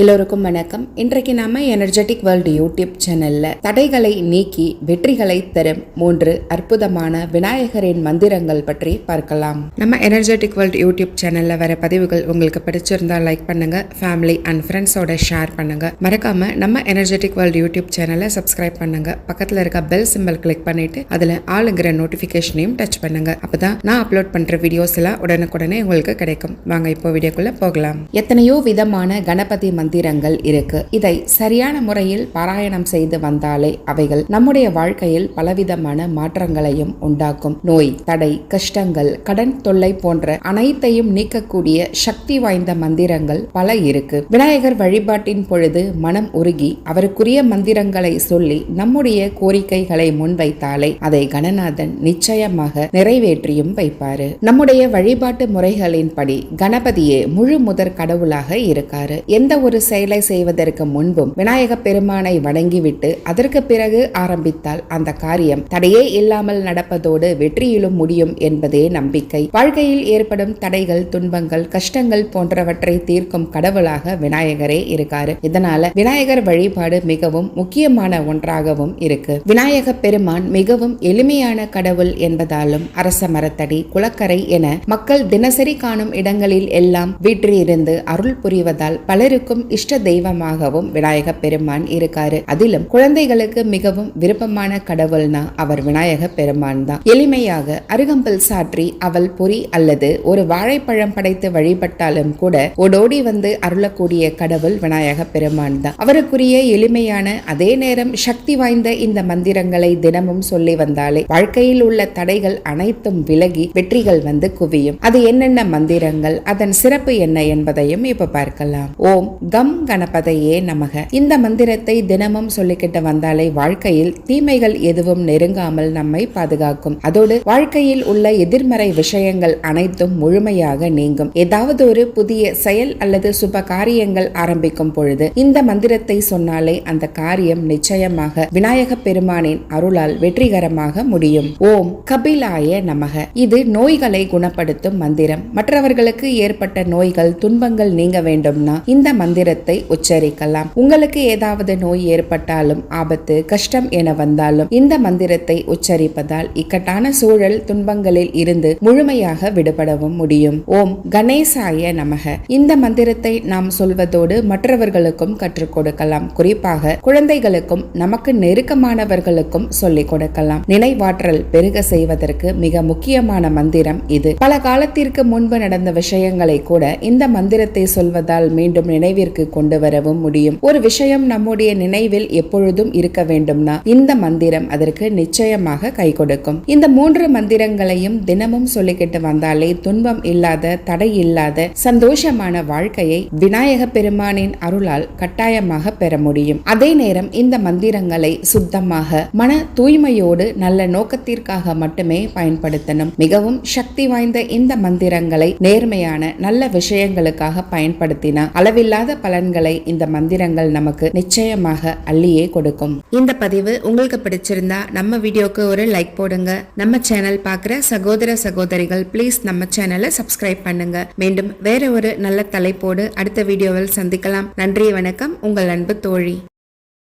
எல்லோருக்கும் வணக்கம். இன்றைக்கு நாம எனர்ஜெட்டிக் வேர்ல்டு யூடியூப் சேனல்ல தடைகளை நீக்கி வெற்றிகளை தரும் மூன்று அற்புதமான விநாயகரின் மந்திரங்கள் பற்றி பார்க்கலாம். நம்ம எனர்ஜெட்டிக் வேர்ல்டு யூடியூப் சேனல்ல வர பதிவுகள் உங்களுக்கு பிடிச்சிருந்தா லைக் பண்ணுங்க ஃபேமிலி அண்ட் ஃப்ரெண்ட்ஸோட ஷேர் பண்ணுங்க. மறக்காம நம்ம எனர்ஜெட்டிக் வேர்ல்டு யூடியூப் சேனலை சப்ஸ்கிரைப் பண்ணுங்க. பக்கத்துல இருக்க பெல் சிம்பல் கிளிக் பண்ணிட்டு அதுல ஆளுங்கிற நோட்டிபிகேஷனையும் டச் பண்ணுங்க. அப்பதான் நான் அப்லோட் பண்ற வீடியோஸ் எல்லாம் உடனுக்குடனே உங்களுக்கு கிடைக்கும். வாங்க இப்போ வீடியோக்குள்ள போகலாம். எத்தனையோ விதமான கணபதி மந்திரங்கள் இருக்கு. இதை சரியான முறையில் பாராயணம் செய்து வந்தாலே அவைகள் நம்முடைய வாழ்க்கையில் பலவிதமான மாற்றங்களையும் உண்டாக்கும். நோய் தடை கஷ்டங்கள் கடன் தொல்லை போன்ற அனைத்தையும் நீக்கக்கூடிய சக்தி வாய்ந்த மந்திரங்கள் பல இருக்கு. விநாயகர் வழிபாட்டின் பொழுது மனம் உருகி அவருக்குரிய மந்திரங்களை சொல்லி நம்முடைய கோரிக்கைகளை முன்வைத்தாலே அதை கணநாதன் நிச்சயமாக நிறைவேற்றியும் வைப்பாரு. நம்முடைய வழிபாட்டு முறைகளின்படி கணபதியே முழு முதற் கடவுளாக இருக்காரு. எந்த ஒரு செயலை செய்வதற்கு முன்பும் விநாயக பெருமானை வணங்கிவிட்டு அதற்கு பிறகு ஆரம்பித்தால் அந்த காரியம் தடையே இல்லாமல் நடப்பதோடு வெற்றியிலும் முடியும் என்பதே நம்பிக்கை. வாழ்க்கையில் ஏற்படும் தடைகள் துன்பங்கள் கஷ்டங்கள் போன்றவற்றை தீர்க்கும் கடவுளாக விநாயகரே இருக்காரு. இதனால விநாயகர் வழிபாடு மிகவும் முக்கியமான ஒன்றாகவும் இருக்கு. விநாயக பெருமான் மிகவும் எளிமையான கடவுள் என்பதாலும் அரச மரத்தடி குளக்கரை என மக்கள் தினசரி காணும் இடங்களில் எல்லாம் வீற்றிருந்து அருள் புரிவதால் பலருக்கும் இஷ்ட தெய்வமாகவும் விநாயக பெருமான் இருக்காரு. அதிலும் குழந்தைகளுக்கு மிகவும் விருப்பமான கடவுள்னா அவர் விநாயக பெருமான் தான். எளிமையாக அருகம்பல் சாற்றி அவள் பொறி அல்லது ஒரு வாழைப்பழம் படைத்து வழிபட்டாலும் கூட ஓடோடி வந்து அருளக்கூடிய கடவுள் விநாயக பெருமான் தான். அவருக்குரிய எளிமையான அதே நேரம் சக்தி வாய்ந்த இந்த மந்திரங்களை தினமும் சொல்லி வந்தாலே வாழ்க்கையில் உள்ள தடைகள் அனைத்தும் விலகி வெற்றிகள் வந்து குவியும். அது என்னென்ன மந்திரங்கள் அதன் சிறப்பு என்ன என்பதையும் இப்ப பார்க்கலாம். ஓம் கம் கணபதையே நமக. இந்த மந்திரத்தை தினமும் சொல்லிக்கிட்டு வந்தாலே வாழ்க்கையில் தீமைகள் எதுவும் நெருங்காமல் நம்மை பாதுகாக்கும். அதோடு வாழ்க்கையில் உள்ள எதிர்மறை விஷயங்கள் அனைத்தும் முழுமையாக நீங்கும். ஏதாவது ஒரு புதிய செயல் அல்லது சுப காரியங்கள் ஆரம்பிக்கும் பொழுது இந்த மந்திரத்தை சொன்னாலே அந்த காரியம் நிச்சயமாக விநாயக பெருமானின் அருளால் வெற்றிகரமாக முடியும். ஓம் கபிலாய நமக. இது நோய்களை குணப்படுத்தும் மந்திரம். மற்றவர்களுக்கு ஏற்பட்ட நோய்கள் துன்பங்கள் நீங்க வேண்டும்னா இந்த மந்திரத்தை உச்சரிக்கலாம். உங்களுக்கு ஏதாவது நோய் ஏற்பட்டாலும் ஆபத்து கஷ்டம் என வந்தாலும் இந்த மந்திரத்தை உச்சரிப்பதால் இக்கட்டான சூழல் துன்பங்களில் இருந்து முழுமையாக விடுபடவும் முடியும். ஓம் கணேசாய நமக. இந்த மந்திரத்தை நாம் சொல்வதோடு மற்றவர்களுக்கும் கற்றுக் கொடுக்கலாம். குறிப்பாக குழந்தைகளுக்கும் நமக்கு நெருக்கமானவர்களுக்கும் சொல்லிக் கொடுக்கலாம். நினைவாற்றல் பெருக செய்வதற்கு மிக முக்கியமான மந்திரம் இது. பல காலத்திற்கு முன்பு நடந்த விஷயங்களை கூட இந்த மந்திரத்தை சொல்வதால் மீண்டும் நினைவிற்கு கொண்டு வரவும் முடியும். ஒரு விஷயம் நம்முடைய நினைவில் எப்பொழுதும் இருக்க வேண்டும்னா இந்த மந்திரம் அதற்கு நிச்சயமாக கை கொடுக்கும். இந்த மூன்று மந்திரங்களையும் தினமும் சொல்லிக்கிட்டு வந்தாலே துன்பம் இல்லாத தடை இல்லாத சந்தோஷமான வாழ்க்கையை விநாயக பெருமானின் அருளால் கட்டாயமாக பெற முடியும். அதே நேரம் இந்த மந்திரங்களை சுத்தமாக மன தூய்மையோடு நல்ல நோக்கத்திற்காக மட்டுமே பயன்படுத்தணும். மிகவும் சக்தி வாய்ந்த இந்த மந்திரங்களை நேர்மையான நல்ல விஷயங்களுக்காக பயன்படுத்தினா அளவில்லாத பலன்களை இந்த மந்திரங்கள் நமக்கு நிச்சயமாக அள்ளியே கொடுக்கும். இந்த பதிவு உங்களுக்கு பிடிச்சிருந்தா நம்ம வீடியோக்கு ஒரு லைக் போடுங்க. நம்ம சேனல் பார்க்குற சகோதர சகோதரிகள் ப்ளீஸ் நம்ம சேனலை சப்ஸ்கிரைப் பண்ணுங்க. மீண்டும் வேற ஒரு நல்ல தலைப்போடு அடுத்த வீடியோவில் சந்திக்கலாம். நன்றி வணக்கம். உங்கள் அன்பு தோழி.